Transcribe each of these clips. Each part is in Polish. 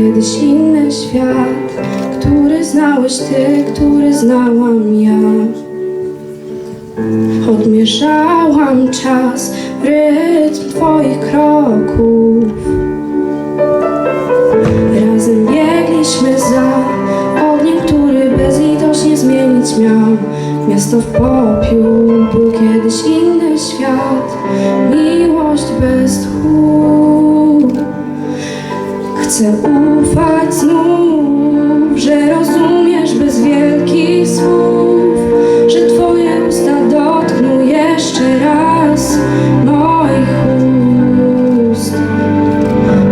kiedyś inny świat, który znałeś ty, który znałam ja. Odmierzałam czas, rytm twoich kroków. Razem biegliśmy za ogniem, który bezlitośnie zmienić miał Miasto w popiół, był kiedyś inny świat Chcę ufać znów, że rozumiesz bez wielkich słów Że twoje usta dotkną jeszcze raz moich ust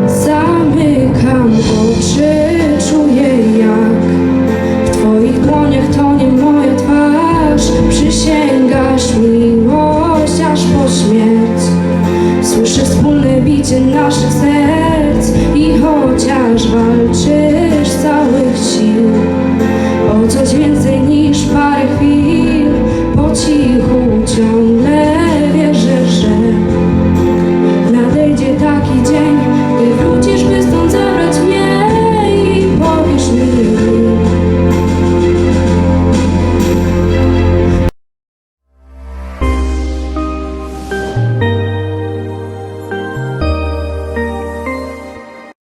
Zamykam oczy, czuję jak w Twoich dłoniach tonie moja twarz. Przysięgasz Słyszę wspólne bicie naszych serc i chociaż walczymy.